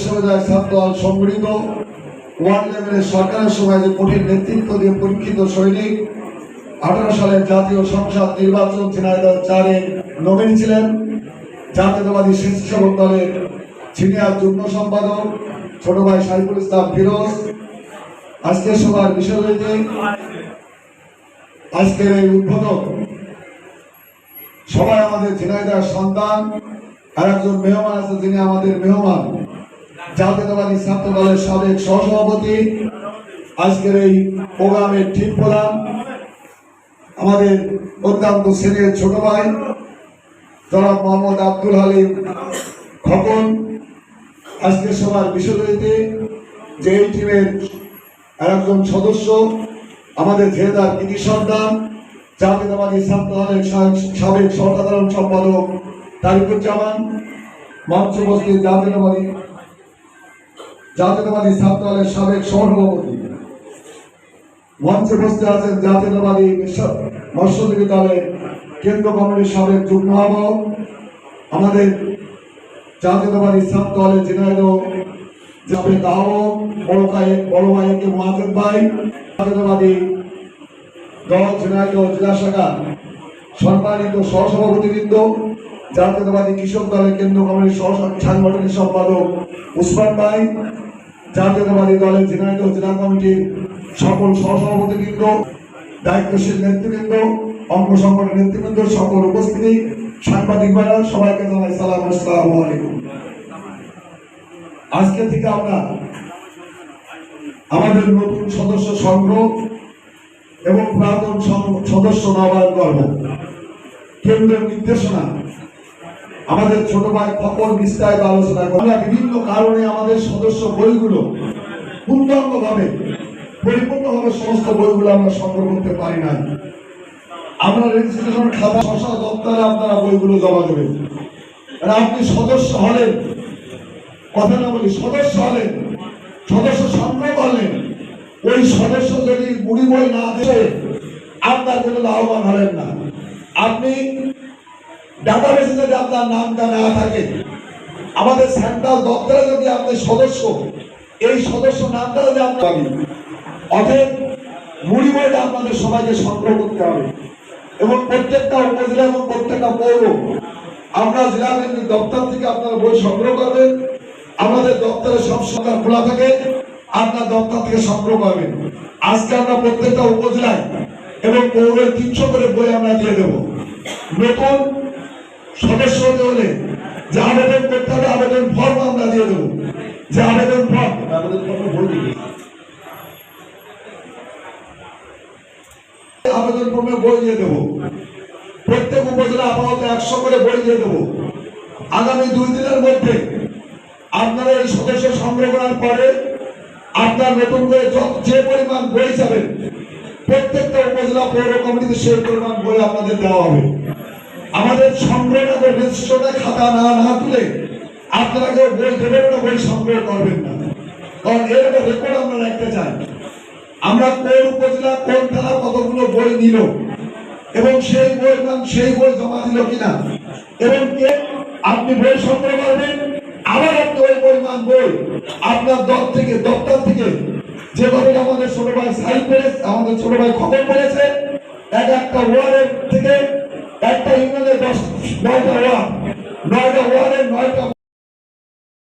বিশ্ববিদ্যালয় ছাত্র দল সংগঠিত ওয়ার্ড লেভেলের সরকারের সময় যে কঠিন নেতৃত্ব দিয়ে পরীক্ষিত সৈনিক, আঠারো সালের জাতীয় সংসদ নির্বাচন ঝিনাইদহ চারে নমিনি ছিলেন। জাতীয়তাবাদী স্বেচ্ছাসেবক দলের সিনিয়র যুগ্ম সম্পাদক, ছোট ভাই সাইফুল ইসলাম ফিরোজ। আজকের সভার বিষয় আজকের এই উদ্বোধক সবাই আমাদের ঝিনাইদার সন্তান। আর একজন মেহমান আছে যিনি আমাদের মেহমান। জাতীয়তাবাদী ছাত্র দলের সাবেক সহসভাপতি। আজকের এই প্রোগ্রামের ঠিক প্রধান আমাদের অত্যন্ত শ্রেণির ছোট ভাই, জনাব মোহাম্মদ আব্দুল হালিম খকন। আজকের সবার বিষয়টিতে যে এই টিমের একজন সদস্য, আমাদের জেলার কৃতি সন্তান, জাতীয়তাবাদী ছাত্র দলের সাবেক সহসাধারণ সম্পাদক তারিকুজ্জামান। মঞ্চ উপস্থিত জাতীয়তাবাদী জাতীয়তাবাদী ছাত্র দলের সাবেক সহসভাপতি। মঞ্চে উপস্থিত আছেন জাতীয়তাবাদী মৎস্যজীবী দলের কেন্দ্র কমিটির সাবেক যুগ্ম আহ্বায়ক, আমাদের জাতীয়তাবাদী ছাত্র দলের ঝিনাইদহ সাবেক আহ্বায়ক, বড় ভাই বড় ভাইকে মহাজেদ ভাই, জাতীয়তাবাদী দল ঝিনাইদহ জেলা শাখা সম্মানিত সহসভাপতিবৃন্দ, জাতীয়তাবাদী কৃষক দলের কেন্দ্র কমিটির সহ সাংগঠনিক সম্পাদক উসমান ভাই জাতীয়তাবাদী দলের ঝিনাইদহ জেলা কমিটির সকল সহসভাপতিবৃন্দ দায়িত্বশীল নেতৃবৃন্দ, অঙ্গ সংগঠনের নেতৃবৃন্দ সকল উপস্থিতি, সাংবাদিক ভাইরা, সবাইকে জানাই সালাম, আসসালামু আলাইকুম। আজকে থেকে আমরা আমাদের নতুন সদস্য সংগ্রহ এবং প্রাক্তন সং- সদস্য নবায়ন করব কেন্দ্রের নির্দেশনা আমাদের ছোট ভাই খপর বিস্তারিত আলোচনা আমরা বিভিন্ন কারণে আমাদের সদস্য বইগুলো পূর্ণাঙ্গভাবে পরিপূর্ণভাবে সমস্ত বইগুলো আমরা সংগ্রহ করতে পারি না আমরা রেজিস্ট্রেশন খাতা, শশা দপ্তরে আপনারা বইগুলো জমা দেবেন। আপনি সদস্য হলেন কথা না বলি, সদস্য হলেন সদস্য সংগ্রহ করলেন ওই সদস্য যদি বুড়ি বই না দেবে আপনার কোনো লাভবান হলেন না। আপনি ডাটাবেসে যদি আপনার নামটা না থাকে। আমাদের সেন্ট্রাল দপ্তরে যদি আপনি সদস্য, এই সদস্য নামটা যদি আপনি অতএব মুড়ি বইটা আপনাদের সবাইকে সংগ্রহ করতে হবে। এবং প্রত্যেকটা উপজেলা এবং প্রত্যেকটা পৌর, আমরা জেলা কেন্দ্রিক দপ্তর থেকে আপনারা বই সংগ্রহ করবেন। আমাদের দপ্তরে সব সরকার খোলা থাকে, আপনার দপ্তর থেকে সংগ্রহ করবেন। আজকে আমরা প্রত্যেকটা উপজেলায় এবং পৌরের তিনশো করে বই আমরা দিয়ে দেবো। নতুন সদস্য হতে হলে যে আবেদন করতে হবে আবেদন ফর্ম আমরা দিয়ে দেবো। যে আবেদন ফর্ম আবেদন ফর্ম বলবি আবেদন ফর্মে বই দিয়ে দেবো। প্রত্যেক উপজেলা আপাতত একশো করে বই দিয়ে দেবো। আগামী দুই দিনের মধ্যে আপনারা এই সদস্য সংগ্রহ করার পরে আপনার নতুন করে যে পরিমাণ বই যাবেন প্রত্যেকটা উপজেলা পৌর কমিটিতে সেই পরিমাণ বই আপনাদের দেওয়া হবে। আমাদের সংগ্রহ করে রেজিস্ট্রেশনে খাতা না না তুলে আপনারা কেউ বই দেবেন না বই সংগ্রহ করবেন না। কারণ এর একটা রেকর্ড আমরা রাখতে চাই। আমরা কোন উপজেলা, কোন থানা কতগুলো বই নিল এবং সেই বই মান সেই বই জমা দিল কিনা। এবং কে আপনি বই সংগ্রহ করবেন, আবার আপনি ওই পরিমাণ বই আপনার দল থেকে, দপ্তর থেকে যেভাবে আমাদের ছোট ভাই সাইন পেরেছে আমাদের ছোট ভাই খবর পেরেছে এক একটা ওয়ার্ডের নয়টা ওয়ার্ড নয়টা ওয়ার্ডের নয়টা